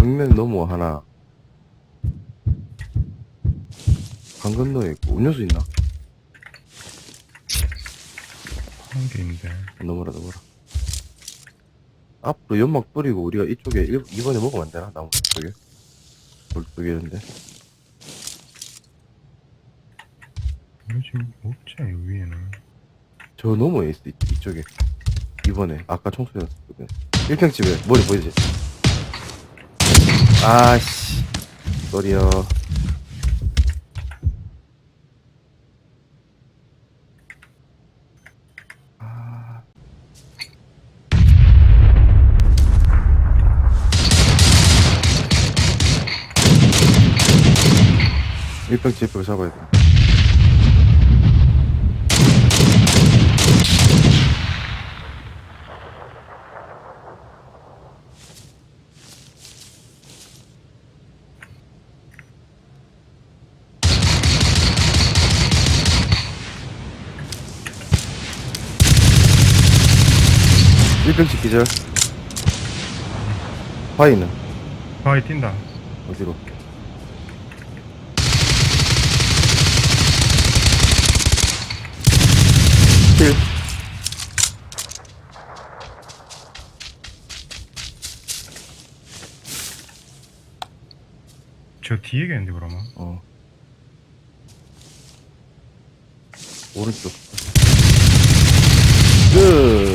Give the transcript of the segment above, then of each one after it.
정면 너머 하나. 강 건너에 있고, 음료수 있나? 한개 있는데. 넘어라, 넘어라. 앞으로 연막 뿌리고 우리가 이쪽에 1, 2번에 먹으면 안 되나? 나무 쪽에. 돌. 이거 지금 없지, 이 위에는. 저 너머에 있어, 이, 이쪽에. 2번에. 아까 총소리 났었거든. 1평 집에 머리 보이지? 아씨. 쏘리요. 아. 일평집 옆에 잡아야 돼. 일평집 기절. 화이는 바위 뛴다. 어디로? 킬. 저 뒤에겠는데, 그러면? 어. 오른쪽. 그,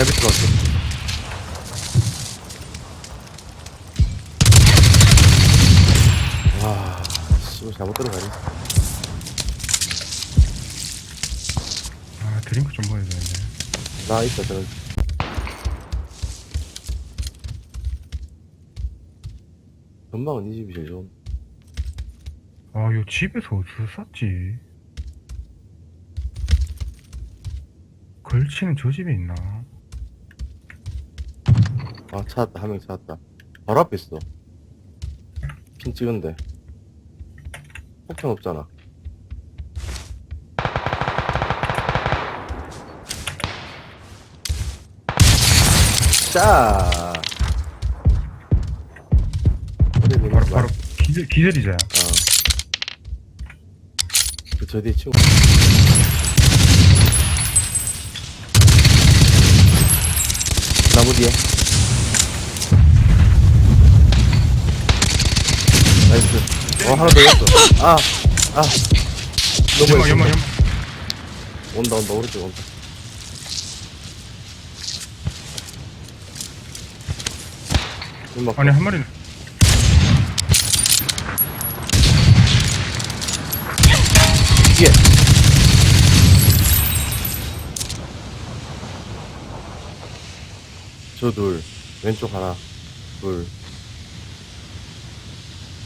내 밑으로 왔어. 와, 씨, 잘못 들어가네. 아, 드링크 좀 먹어야 되는데. 나 있어, 저는. 전방은 이 집이 제일 좋은. 아, 요 집에서 어디서 샀지? 걸치는 저 집에 있나? 아, 찾았다. 한 명 찾았다. 바로 앞에 있어. 핀 찍은데. 폭탄 없잖아. 자. 바로? 바로, 기절, 기절이자. 어. 그, 저 뒤에 치고. 나무 뒤에. 나이스. 어, 하나 더 있어. 아, 아. 너무 연막. 연막, 연막. 온다, 온다, 오른쪽 온다. 연막. 아니, 한 마리는. 뒤에. 저 둘, 왼쪽 하나, 둘.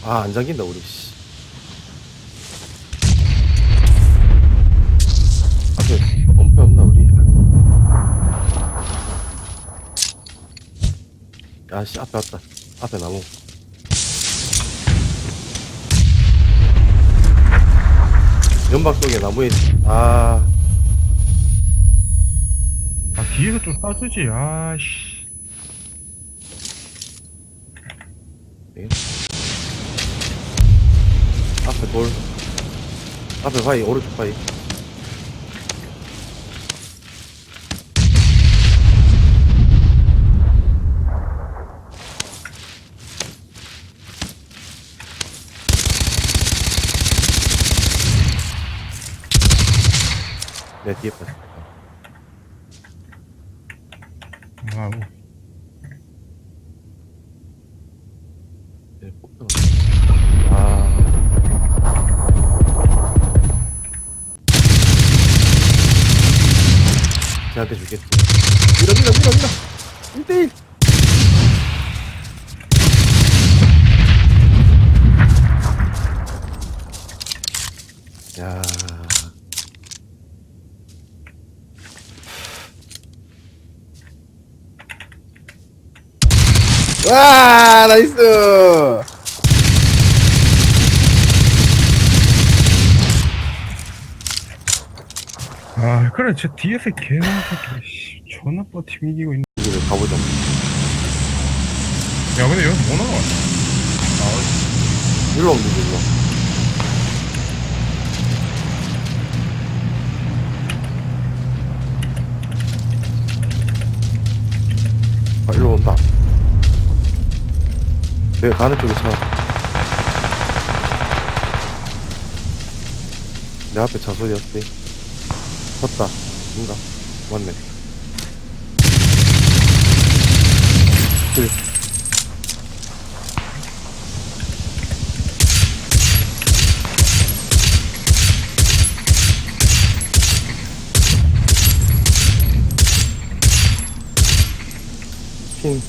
아, 안 잠긴다, 우리, 씨. 앞에, 엄폐 없나, 우리? 야, 씨, 앞에 왔다. 앞에 나무. 연막 속에 나무에, 아, 아, 뒤에서 좀 쏴주지, 아씨. 되겠네. 앞에 돌. 앞에 바위, 오른쪽 바위. 내 뒤에 빠졌다. 와우. 네. 아. 쟤한테 주겠지. 밀어, 밀어, 밀어, 밀어! 1대1! 야. 와, 나이스! 그래, 제 뒤에서 개새끼, 씨, 존나 버팀 이기고 있네. 이제 가보자. 야, 근데 여기 뭐 나와? 일로 오면 되지, 일로. 아, 일로 온다. 내가 가는 쪽에 차. 내 앞에 차 소리였지. 섰다. 뭔가. 맞네. 그래. 핑.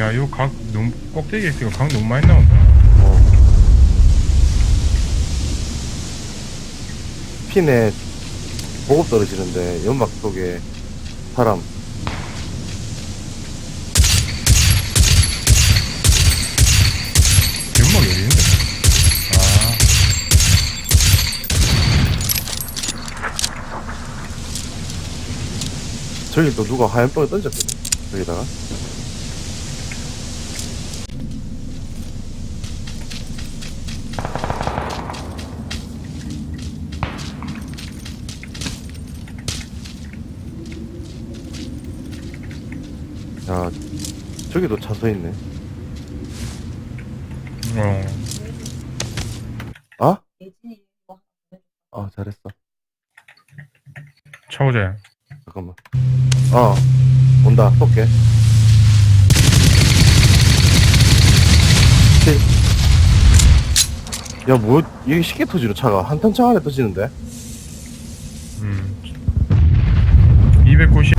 야, 이거 각, 너무, 꼭대기에 있으니까 각 너무 많이 나온다. 핀에 보급 떨어지는데 연막 속에 사람. 연막 여기 있는데. 아, 저기 또 누가 하얀 뻥을 던졌거든 저기다가 야 저기도 차 서 있네 어. 아? 뭐아 잘했어 차오자. 잠깐만 어 온다 쏠게 야뭐 이게 쉽게 터지는 차가 한탄창 안에 터지는데 음. 290.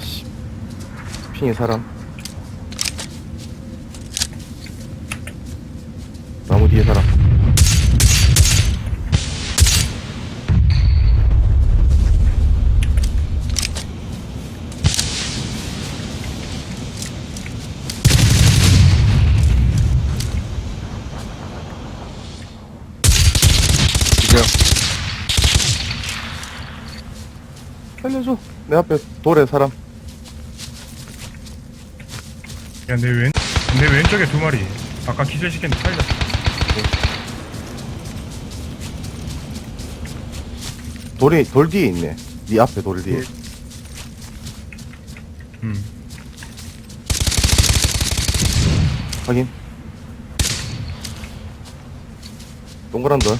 씨. 핑의 사람. 나무 뒤에 사람. 이제 살려줘. 내 앞에 돌에 사람 야, 내 왼, 내 왼쪽에 두 마리. 아까 기절시켰는데 살렸어. 돌이 돌 뒤에 있네. 네 앞에 돌 뒤에. 음. 확인. 동그란 돌.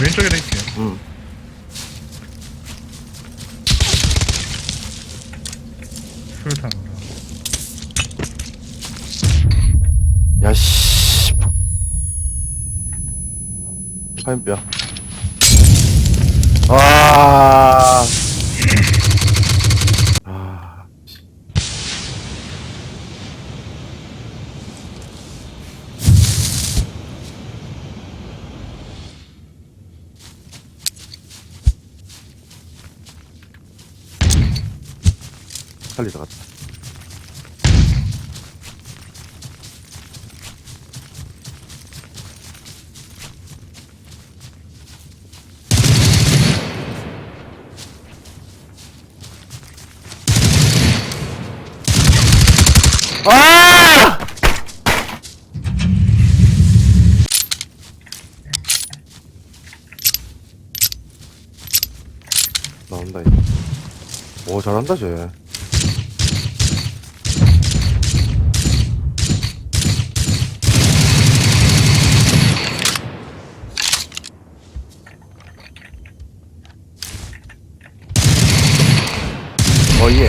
왼쪽에도 있게. 음. 수류탄. 화염뼈. 아. 아. 씨. 살리다 갔다. 아! 나온다 이제. 오 잘한다 쟤. 어 예.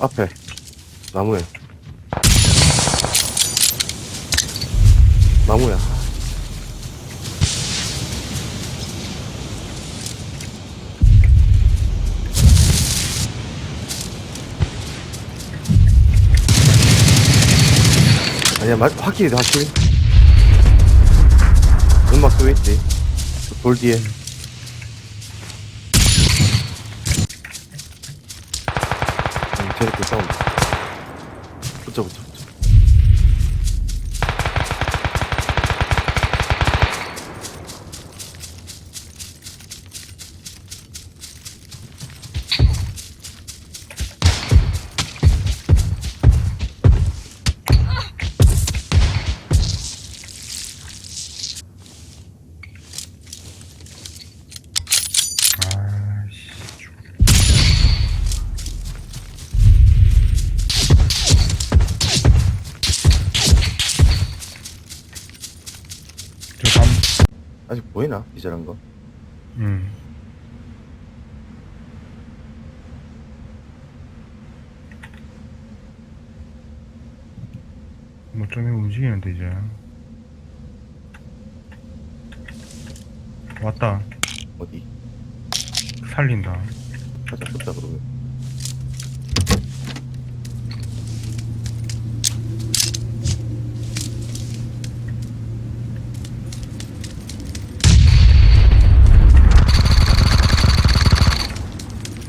앞에. 나무에. 나무야. 아니야 맞 확실히 확실히. 음악 쏘 있지? 그돌 뒤에 음, 저렇게 아직 보이나? 기절한 거? 음. 뭐좀 움직이는데 이제. 왔다. 어디? 살린다. 가자 붙자 그러면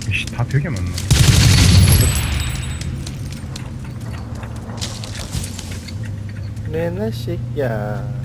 이씨 다 벽에 맞나 내나 새끼야